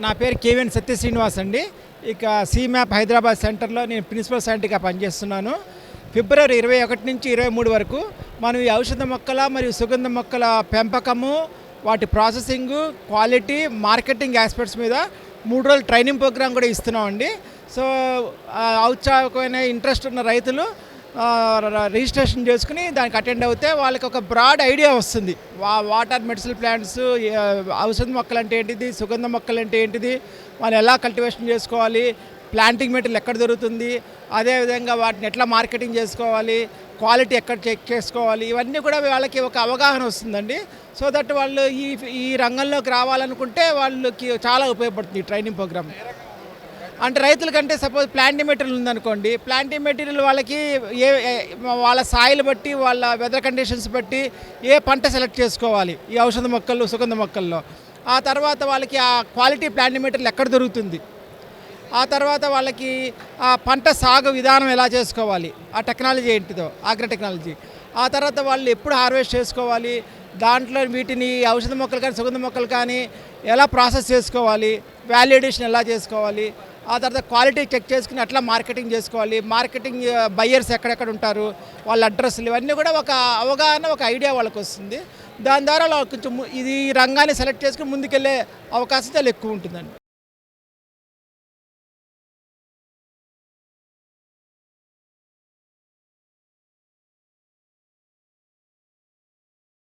నా పేరు కేవీఎన్ సత్య శ్రీనివాస్ అండి. ఇక సిమ్యాప్ హైదరాబాద్ సెంటర్లో నేను ప్రిన్సిపల్ సైంటిగా పనిచేస్తున్నాను. ఫిబ్రవరి ఇరవై ఒకటి నుంచి ఇరవై మూడు వరకు మనం ఈ ఔషధ మొక్కల మరియు సుగంధ మొక్కల పెంపకము వాటి ప్రాసెసింగ్ క్వాలిటీ మార్కెటింగ్ ఆస్పెక్ట్స్ మీద మూడు రోజులు ట్రైనింగ్ ప్రోగ్రాం కూడా ఇస్తున్నామండి. సో ఆ, ఔత్సాహకమైన ఇంట్రెస్ట్ ఉన్న రైతులు రిజిస్ట్రేషన్ చేసుకుని దానికి అటెండ్ అవుతే వాళ్ళకి ఒక బ్రాడ్ ఐడియా వస్తుంది. వా వాటర్ మెడిసిన్ ప్లాంట్స్ ఔషధ మొక్కలు అంటే ఏంటిది సుగంధ మొక్కలు అంటే ఏంటిది వాళ్ళు ఎలా కల్టివేషన్ చేసుకోవాలి ప్లాంటింగ్ మెటీరియల్ ఎక్కడ దొరుకుతుంది అదేవిధంగా వాటిని ఎట్లా మార్కెటింగ్ చేసుకోవాలి క్వాలిటీ ఎక్కడ చెక్ చేసుకోవాలి ఇవన్నీ కూడా వాళ్ళకి ఒక అవగాహన వస్తుందండి. సో దట్ వాళ్ళు ఈ ఈ రంగంలోకి రావాలనుకుంటే వాళ్ళకి చాలా ఉపయోగపడుతుంది ఈ ట్రైనింగ్ ప్రోగ్రామ్. అంటే రైతులకంటే సపోజ్ ప్లాంటింగ్ మెటీరియల్ ఉందనుకోండి ప్లాంటింగ్ మెటీరియల్ వాళ్ళకి ఏ వాళ్ళ సాయిల్ బట్టి వాళ్ళ వెదర్ కండిషన్స్ బట్టి ఏ పంట సెలెక్ట్ చేసుకోవాలి ఈ ఔషధ మొక్కలు సుగంధ మొక్కల్లో. ఆ తర్వాత వాళ్ళకి ఆ క్వాలిటీ ప్లాంటింగ్ మెటీరియల్ ఎక్కడ దొరుకుతుంది? ఆ తర్వాత వాళ్ళకి ఆ పంట సాగు విధానం ఎలా చేసుకోవాలి? ఆ టెక్నాలజీ ఏంటిదో ఆగ్రో టెక్నాలజీ ఆ తర్వాత వాళ్ళు ఎప్పుడు హార్వెస్ట్ చేసుకోవాలి? దాంట్లో వీటిని ఔషధ మొక్కలు కానీ సుగంధ మొక్కలు కానీ ఎలా ప్రాసెస్ చేసుకోవాలి? వాల్యుడేషన్ ఎలా చేసుకోవాలి? ఆ తర్వాత క్వాలిటీ చెక్ చేసుకుని ఎట్లా మార్కెటింగ్ చేసుకోవాలి. మార్కెటింగ్ బయ్యర్స్ ఎక్కడెక్కడ ఉంటారు వాళ్ళ అడ్రస్లు ఇవన్నీ కూడా ఒక అవగాహన ఒక ఐడియా వాళ్ళకి వస్తుంది. దాని ద్వారా కొంచెం ఇది ఈ రంగాన్ని సెలెక్ట్ చేసుకుని ముందుకెళ్ళే అవకాశం చాలా ఎక్కువ ఉంటుందండి.